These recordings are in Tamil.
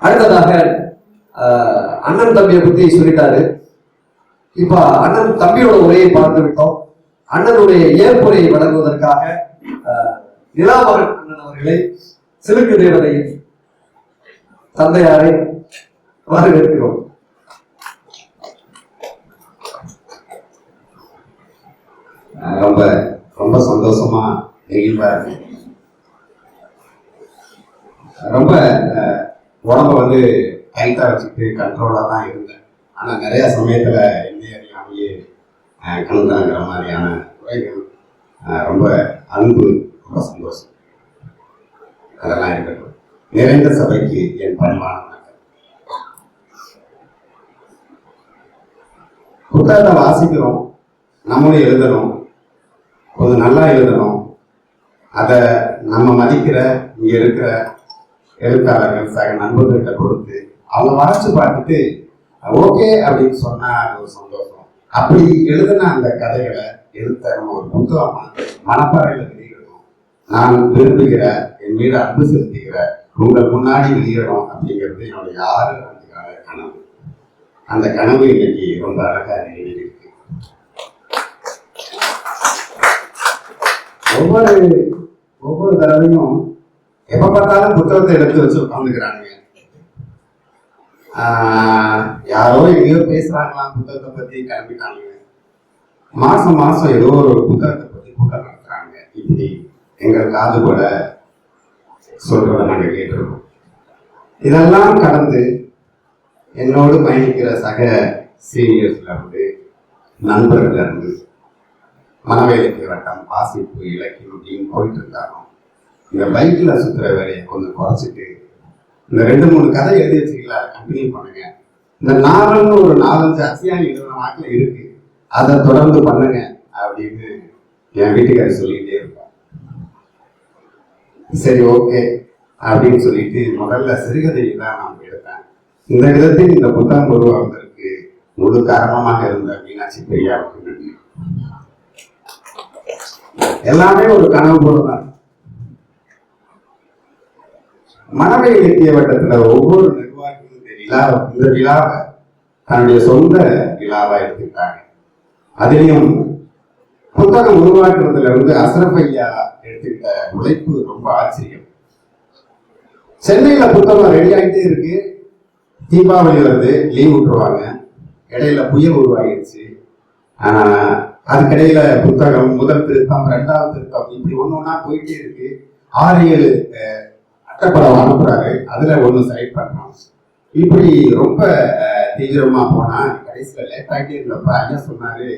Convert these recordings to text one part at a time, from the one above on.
அடுத்ததாக ஆஹ், அண்ணன் தம்பியை பத்தி சொல்லிட்டாரு. இப்ப அண்ணன் தம்பியோட உரையை பார்த்து விட்டோம். அண்ணனுடைய ஏற்புரையை வழங்குவதற்காக ஆஹ், நிலாமகன் அண்ணன் அவர்களை சிலுக்கு தேவதை தந்தையாரை வரவேற்கிறோம். ரொம்ப ரொம்ப சந்தோஷமா நெகிழ்வா இருக்கு. ரொம்ப உடம்ப வந்து டைட்டா வச்சுட்டு கண்ட்ரோலா தான் இருந்தேன். ஆனா நிறைய சமயத்துல என்னைய அறியாமையே அஹ், மாதிரியான குறைகள் ரொம்ப அன்பு ரொம்ப சந்தோஷம். அதெல்லாம் இருக்கட்டும். நிறைந்த சபைக்கு என் பணிவான புத்தகத்தை வாசிக்கிறோம் நம்மளும் எழுதணும். கொஞ்சம் நல்லா எழுதணும். அதை நம்ம மதிக்கிற இங்கே இருக்கிற எழுத்தாளர்கள் சக நண்பர்கள்ட்ட கொடுத்து அவங்க வாசிச்சு பார்த்துட்டு ஓகே அப்படின்னு சொன்னா அது ஒரு சந்தோஷம். அப்படி எழுதின அந்த கதைகளை எழுத்த நம்ம ஒரு புத்தகமா மனப்பாறையில வெளியிடணும். நான் விரும்புகிற என் மீது அன்பு செலுத்துகிற உங்கள் முன்னாடி வெளியிடணும் அப்படிங்கிறது என்னுடைய ஆறு ஆண்டுகால கனவு. அந்த கனவு இன்னைக்கு ரொம்ப அழகா நிறைவேறியிருக்கு ஒவ்வொரு ஒவ்வொரு தடவையும் எப்ப பார்த்தாலும் புத்தகத்தை எடுத்து வச்சு உட்காந்துக்கிறானுங்க யாரோ எங்கேயோ பேசுறாங்களாம் புத்தகத்தை பத்தி கிளம்பிட்டானுங்க. மாசம் மாசம் ஏதோ ஒரு புத்தகத்தை பத்தி கூட்டம் நடத்துறாங்க. இப்படி எங்கள் காது கூட சொல்றத நாங்க கேட்டிருக்கோம். இதெல்லாம் கடந்து என்னோடு பயணிக்கிற சக சீனியர்ஸ்ல இருந்து நண்பர்கள் இருந்து மனவேலைக்கு வட்டம் வாசிப்பு இலக்கியம் அப்படின்னு போயிட்டு இருந்தாலும் இந்த பைக்ல சுற்றுற வேலையை கொஞ்சம் குறைச்சிட்டு இந்த ரெண்டு மூணு கதை எழுதி வச்சிக்கலாம் கண்டினியூ பண்ணுங்க. இந்த நாவல்னு ஒரு நாலஞ்சு அத்தியாயம் எழுதுன நாட்டில் இருக்கு. அதை தொடர்ந்து பண்ணுங்க அப்படின்னு என் வீட்டுக்காரி சொல்லிக்கிட்டே இருப்பான் சரி ஓகே அப்படின்னு சொல்லிட்டு முதல்ல சிறுகதையை தான் நான் எடுத்தேன். இந்த விதத்தில் இந்த புத்தகம் உருவாவதற்கு முழு காரணமாக இருந்த மீனாட்சி பெரியாவுக்கு நன்றி. எல்லாமே ஒரு கனவு போலதான் மனவை இலக்கிய வட்டத்துல ஒவ்வொரு நிர்வாகியும் இந்த விழா இந்த விழாவை தன்னுடைய சொந்த விழாவா எடுத்துக்கிட்டாங்க. அதுலயும் புத்தகம் உருவாக்குறதுல இருந்து அசரப்பையா எடுத்துக்கிட்ட உழைப்பு ரொம்ப ஆச்சரியம். சென்னையில புத்தகம் ரெடி ஆகிட்டே இருக்கு. தீபாவளி வருது லீவ் விட்டுருவாங்க. இடையில புயல் உருவாகிடுச்சு. ஆஹ் அதுக்கிடையில புத்தகம் முதல் திருத்தம் ரெண்டாவது திருத்தம் இப்படி ஒன்று ஒன்றா போயிட்டே இருக்கு. ஆறு ஏழு படம் அனுப்புறாரு. அதுல ஒண்ணு செலக்ட் பண்ணோம் இப்படி ரொம்ப தீவிரமா போனா கடைசியில லேட் ஆகிட்டே இருந்தப்ப ஐயா சொன்னாரு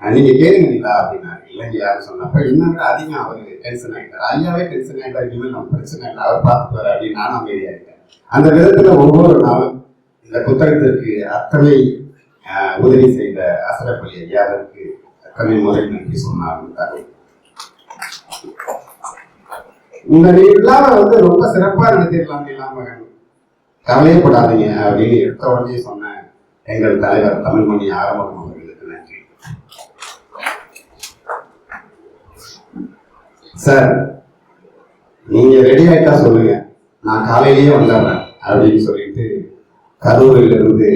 நீங்க கேளுங்களா அப்படின்னாரு. இல்லைங்க சொன்னப்ப இன்னும் விட அதிகம் அவரு டென்ஷன் ஆகிட்டார் ஐயாவே டென்ஷன் ஆகிட்டார் இனிமேல் நம்ம பிரச்சனை இல்லை. அவர் பார்த்துக்குவாரு அப்படின்னு நானும் அமைதியாகிட்டேன் அந்த விதத்துல ஒவ்வொரு நாளும் இந்த புத்தகத்திற்கு அத்தனை உதவி செய்த அசரப்பள்ளி ஐயாவிற்கு அத்தனை முறை நன்றி சொன்னார். இந்த விழாவை வந்து ரொம்ப சிறப்பா நடத்திடலாம் இல்லாம கவலையப்படாதீங்க அப்படின்னு எடுத்த உடனே சொன்ன எங்கள் தலைவர் தமிழ்மணி ஆரம்பம் அவர்களுக்கு நன்றி. சார் நீங்க ரெடி ஆயிட்டா சொல்லுங்க. நான் காலையிலேயே வந்துடுறேன் அப்படின்னு சொல்லிட்டு கரூரில் இருந்து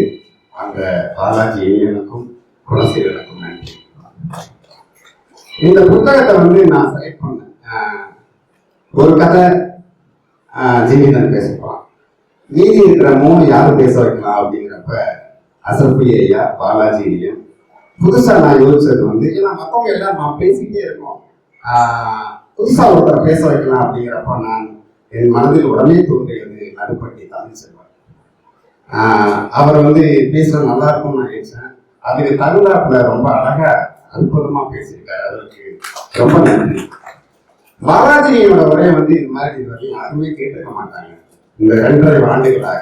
அந்த பாலாஜி இளைஞனுக்கும் குலசீலனுக்கும் நன்றி. இந்த புத்தகத்தை வந்து நான் செலக்ட் பண்ணேன். ஒரு கதை ஆஹ் பேச போலாம் மீதி இருக்கிற மூணு யாரும் பேச வைக்கலாம் அப்படிங்கிறப்ப அசப்பி ஐயா பாலாஜி ஐயா. புதுசா நான் யோசிச்சது வந்து ஏன்னா மத்தவங்க எல்லாம் நான் பேசிக்கிட்டே இருக்கோம். புதுசாக புதுசா பேச வைக்கலாம் அப்படிங்கிறப்ப நான் என் மனதில் உடனே தோன்றியது நடுப்பட்டி தமிழ் செல்வார் அவர் வந்து பேசுறது நல்லா இருக்கும்னு நான் நினைச்சேன். அதுக்கு தகுந்தாப்புல ரொம்ப அழகா அற்புதமா பேசியிருக்காரு. அதற்கு ரொம்ப நன்றி. பாலாஜியோட உரையை வந்து இது மாதிரி இது வரையும் யாருமே கேட்டிருக்க மாட்டாங்க. இந்த ரெண்டரை ஆண்டுகளாக.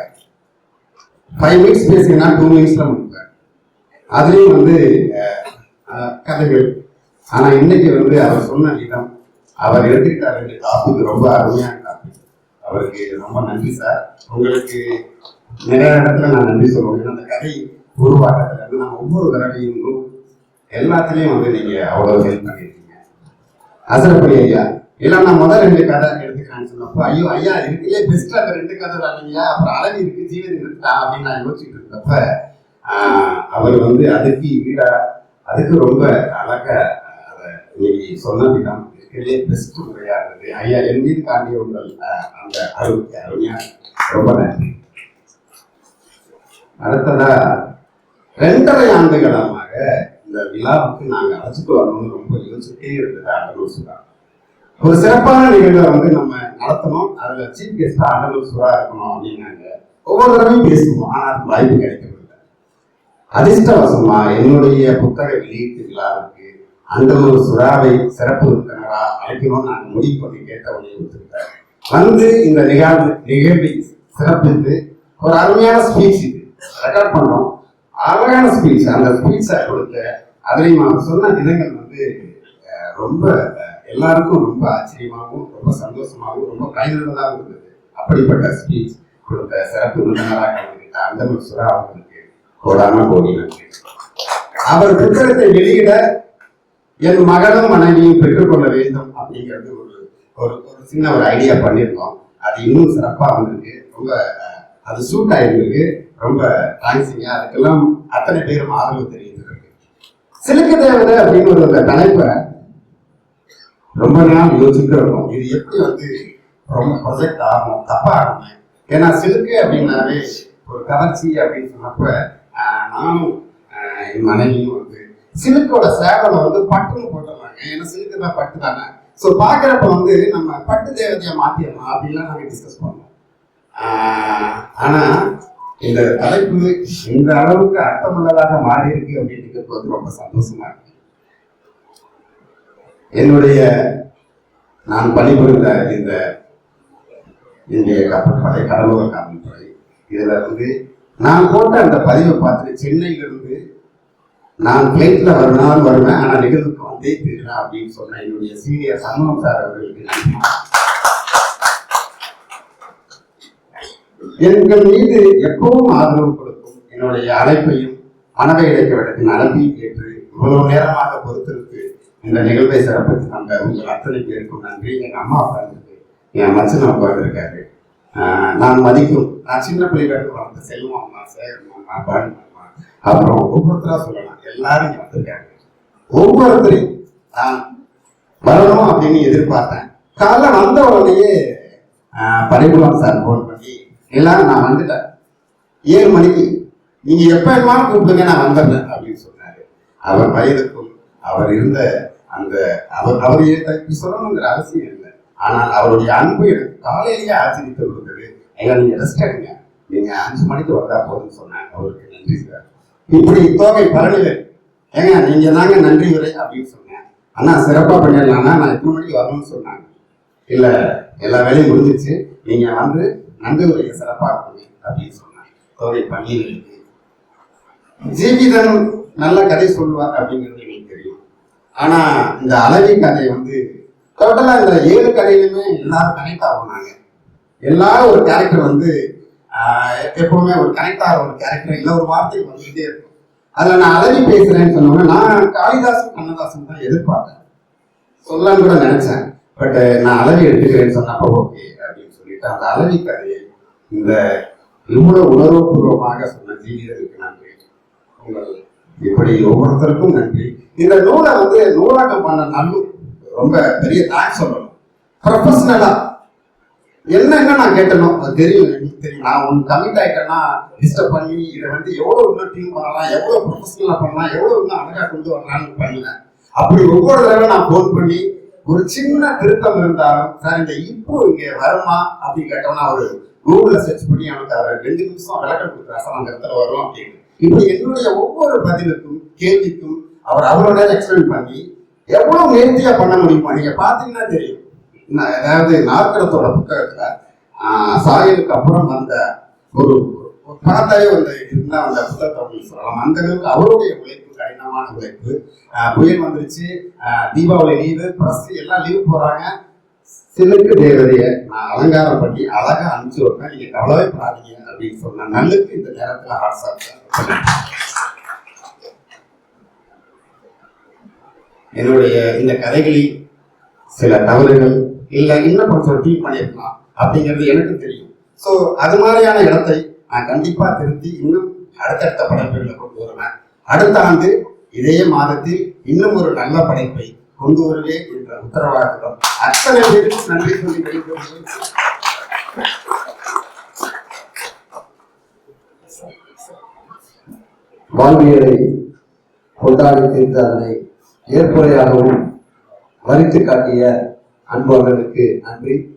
ஃபைவ் மினிட்ஸ் பேசினா டூ மினிட்ஸ்ல முடிப்பேன் அதுலேயும் வந்து கதைகள். ஆனா இன்னைக்கு வந்து அவர் சொன்ன விதம் அவர் எடுத்துக்கிட்ட ரெண்டு டாபிக் ரொம்ப அருமையான டாபிக் அவருக்கு ரொம்ப நன்றி சார். உங்களுக்கு நிறைய இடத்துல நான் நன்றி சொல்லுவேன் அந்த கதை உருவாக்கத்துல இருந்து நான் ஒவ்வொரு தடவையும் எல்லாத்துலேயும் வந்து நீங்க அவ்வளவு ஹெல்ப் பண்ணியிருக்கீங்க. அசரப்படி ஐயா இல்லை நான் முதல் ரெண்டு கதை எடுத்துக்கிறேன்னு சொன்னப்போ ஐயோ ஐயா இருக்குல்லே பெஸ்ட் அந்த ரெண்டு கதை தானீங்களா அப்புறம் அழகு இருக்கு ஜீவன் இருக்கா? அப்படின்னு நான் யோசிச்சுட்டு இருந்தப்ப ஆஹ், அவர் வந்து அதுக்கு ஈடா அதுக்கு ரொம்ப அழகா அதை இன்னைக்கு சொன்ன விதம் இருக்கிறதே பெஸ்ட் முறையா இருந்தது ஐயா என் மீது காட்டிய உங்கள் அந்த அருள் அருமையா ரொம்ப நன்றி. அடுத்ததா ரெண்டரை ஆண்டுகளமாக இந்த விழாவுக்கு நாங்க அழைச்சிட்டு வரணும்னு ரொம்ப யோசிச்சுட்டே இருந்தது ஆண்டலூர் சுறா ஒரு சிறப்பான நிகழ்வை வந்து நம்ம நடத்தணும். அதுல சீஃப் கெஸ்டா அண்டலூர் சுரா இருக்கணும் அப்படின்னாங்க. ஒவ்வொரு தடவையும் பேசுவோம். ஆனா அதுக்கு வாய்ப்பு கிடைக்கவில்லை. அதிர்ஷ்டவசமா என்னுடைய புத்தக வெளியீட்டு விழாவுக்கு அண்டலூர் சுறாவை சிறப்பு விருந்தினரா அழைக்கணும்னு நான் முடிவு பண்ணி கேட்ட உடனே வந்து இந்த நிகழ்வு நிகழ்வை சிறப்பித்து ஒரு அருமையான ஸ்பீச் இது. ரெக்கார்ட் பண்ணோம் அழகான ஸ்பீச் அந்த ஸ்பீச்சை கொடுத்த அதிலையும் அவர் சொன்ன விதங்கள் வந்து ரொம்ப எல்லாருக்கும் ரொம்ப ஆச்சரியமாகவும் ரொம்ப சந்தோஷமாகவும் ரொம்ப பயனுள்ளதாகவும் இருந்தது. அப்படிப்பட்ட ஸ்பீச் கொடுத்த சிறப்பு விருந்தினராக கலந்துக்கிட்ட அந்தமன் சுரா அவர்களுக்கு கோடான கோடி நன்றி. அவர் புத்தகத்தை வெளியிட என் மகனும் மனைவியும் பெற்றுக்கொள்ள வேண்டும் அப்படிங்கிறது ஒரு ஒரு ஒரு சின்ன ஒரு ஐடியா பண்ணியிருக்கோம். அது இன்னும் சிறப்பாக வந்திருக்கு. ரொம்ப அது சூட் ஆயிருந்திருக்கு ரொம்ப தேங்க்ஸுங்க அதுக்கெல்லாம் அத்தனை பேரும் ஆதரவு தெரிவித்திருக்கு சிலுக்கு தேவதை அப்படின்னு ஒரு அந்த தலைப்பை ரொம்ப நாள் யோசிச்சுட்டு இருக்கும் இது எப்படி வந்து ரொம்ப ப்ரொஜெக்ட் ஆகும் தப்பா ஆகும் ஏன்னா சிலுக்கு அப்படின்னாலே ஒரு கவர்ச்சி அப்படின்னு சொன்னப்ப நானும் என் மனைவியும் வந்து சிலுக்கோட சேவலை வந்து பட்டுன்னு போட்டுருவாங்க ஏன்னா சிலுக்கு தான் பட்டு தானே? ஸோ பார்க்குறப்ப வந்து நம்ம பட்டு தேவதையை மாற்றிடலாம் அப்படின்லாம் நாங்கள் டிஸ்கஸ் பண்ணோம். ஆனால் இந்த தலைப்பு இந்த அளவுக்கு அர்த்தமுள்ளதாக மாறி இருக்கு அப்படின்னு வந்து ரொம்ப சந்தோஷமா இருக்கு. என்னுடைய நான் பணிபுரிந்த இந்த இந்திய கப்பற்படை கடலோர காவல்துறை இதில் வந்து நான் போட்ட அந்த பதிவை பார்த்துட்டு சென்னையிலிருந்து நான் பிளைட்ல வரனாலும் வருவேன் ஆனால் நிகழ்வுக்கு வந்தே தீர்றேன் அப்படின்னு சொன்ன என்னுடைய சீனியர் சண்முகம் சார் அவர்களுக்கு நன்றி. எங்கள் மீது எப்பவும் ஆதரவு கொடுக்கும் என்னுடைய அழைப்பையும் மனதை இழைக்க விடத்தின் அழைப்பை கேட்டு இவ்வளவு நேரமாக பொறுத்து இந்த நிகழ்வை சிறப்பித்து தந்த உங்கள் அத்தனை பேருக்கும் நன்றி. எங்கள் அம்மா உட்கார்ந்துருக்கு என் மச்சன் உட்கார்ந்துருக்காரு ஆஹ் நான் மதிக்கும். நான் சின்ன பிள்ளைகளுக்கு வளர்ந்த செல்வம் அம்மா சேகர் அம்மா பாணி அம்மா அப்புறம் ஒவ்வொருத்தராக சொல்லலாம். எல்லாரும் இங்கே வந்திருக்காங்க. ஒவ்வொருத்தரையும் நான் வரணும் அப்படின்னு எதிர்பார்த்தேன். காலைல வந்த உடனேயே பரிபுரம் சார் ஃபோன் பண்ணி எல்லாரும் நான் வந்துட்டேன். ஏழு மணிக்கு. நீங்க எப்ப வேணுமாலும் கூப்பிடுங்க நான் வந்துடுறேன் அப்படின்னு சொன்னாரு. அவர் வயதுக்கும் அவர் இருந்த அந்த அவர் அவரையே தப்பி சொல்லணுங்கிற அவசியம் இல்லை. ஆனால் அவருடைய அன்பு எனக்கு காலையிலேயே ஆச்சரித்து கொடுத்தது. ஐயா நீங்க ரெஸ்ட் எடுங்க. நீங்க அஞ்சு மணிக்கு வந்தா போதும்னு சொன்னாங்க. அவருக்கு நன்றி சார். இப்படி தோகை பரணிகள் ஏங்க நீங்க தாங்க நன்றி உரை அப்படின்னு சொன்னேன். அண்ணா சிறப்பா பண்ணிடலாம்னா நான் எத்தனை மணிக்கு வரணும்னு சொன்னாங்க. இல்ல எல்லா வேலையும் முடிஞ்சிச்சு. நீங்க வந்து நன்றி உரையை சிறப்பா பண்ணுங்க அப்படின்னு சொன்னாங்க. தோகை பன்னீர்களுக்கு ஜீவிதன் நல்ல கதை சொல்லுவார் அப்படிங்கிறது ஆனா இந்த அழகி கதை வந்து டோட்டலா இந்த ஏழு கதையிலுமே எல்லாரும் கனெக்ட் ஆகுனாங்க. எல்லாரும் ஒரு கேரக்டர் வந்து எப்பவுமே ஒரு கனெக்ட் ஆகிற ஒரு கேரக்டர் இல்லை ஒரு வார்த்தை வந்துகிட்டே இருக்கும். அதுல நான் அழகி பேசுறேன்னு சொன்னோம்னா நான் காளிதாசன் கண்ணதாசன் தான் எதிர்பார்த்தேன். சொல்லலாம்னு கூட நினைச்சேன். பட் நான் அழகி எடுத்துக்கிறேன்னு சொன்னப்போ ஓகே அப்படின்னு சொல்லிட்டு அந்த அழகி கதையை இந்த இவ்வளவு உணர்வுபூர்வமாக சொன்ன நான் நன்றி உங்கள் இப்படி ஒவ்வொருத்தருக்கும் நன்றி. இந்த நூலை வந்து நூலாக்கம் பண்ண நல்லு ரொம்ப பெரிய தேங்க்ஸ் சொல்லணும். ப்ரொஃபஷனலா என்னென்ன நான் கேட்டனோ அது தெரியும் எனக்கு தெரியும் நான் ஒன்று கமிட் ஆயிட்டேன்னா டிஸ்டர்ப் பண்ணி இதை வந்து எவ்வளோ இன்னும் டீம் பண்ணலாம் எவ்வளோ ப்ரொஃபஷனலாக பண்ணலாம் எவ்வளோ இன்னும் அழகாக கொண்டு வரலாம்னு பண்ணல. அப்படி ஒவ்வொரு தடவை நான் ஃபோன் பண்ணி ஒரு சின்ன திருத்தம் இருந்தாலும் சார் இந்த இப்போ இங்க வருமா? அப்படின்னு கேட்டோம்னா அவர் கூகுள்ல சர்ச் பண்ணி எனக்கு அவர் ரெண்டு நிமிஷம் விளக்கம் கொடுக்குறாரு சார் அந்த இடத்துல வரும் அப்படின்னு. இப்படி என்னுடைய ஒவ்வொரு பதிலுக்கும் கேள்விக்கும் அவர் அவ்வளோ நேரம் எக்ஸ்பிளைன் பண்ணி எவ்வளவு நேர்த்தியா பண்ண முடியுமா நீங்க பாத்தீங்கன்னா தெரியும். நான் அதாவது நாற்கரத்தோட புத்தகத்துல சாயலுக்கு அப்புறம் வந்த ஒரு ஒரு பணத்தாவே வந்து இருந்தா அந்த புத்தகத்தை அப்படின்னு சொல்லலாம். அந்த அளவுக்கு அவருடைய உழைப்பு கடினமான உழைப்பு புயல் வந்துருச்சு தீபாவளி லீவு பிரஸ் எல்லாம் லீவு போறாங்க சிலுக்கு தேவதைய நான் அலங்காரம் பண்ணி அழகா அனுப்பிச்சு விட்டேன் நீங்க கவலையே படாதீங்க அப்படின்னு சொன்ன நல்லுக்கு இந்த நேரத்துல ஹாட்ஸ்அப் என்னுடைய இந்த கதைகளில் சில தவறுகள் இல்ல இன்னும் கொஞ்சம் டீல் பண்ணியிருக்கலாம் அப்படிங்கிறது எனக்கு தெரியும். ஸோ அது மாதிரியான இடத்தை நான் கண்டிப்பா திருத்தி இன்னும் அடுத்தடுத்த படைப்புகளை கொண்டு வருவேன். அடுத்த ஆண்டு இதே மாதத்தில் இன்னும் ஒரு நல்ல படைப்பை கொண்டு வருவேன் என்ற உத்தரவாதத்துடன் அத்தனை பேருக்கும் நன்றி சொல்லி வாழ்வியலை கொண்டாடி தீர்த்து அதனை ஏற்புரையாகவும் வரித்து காட்டிய அன்பவர்களுக்கு நன்றி.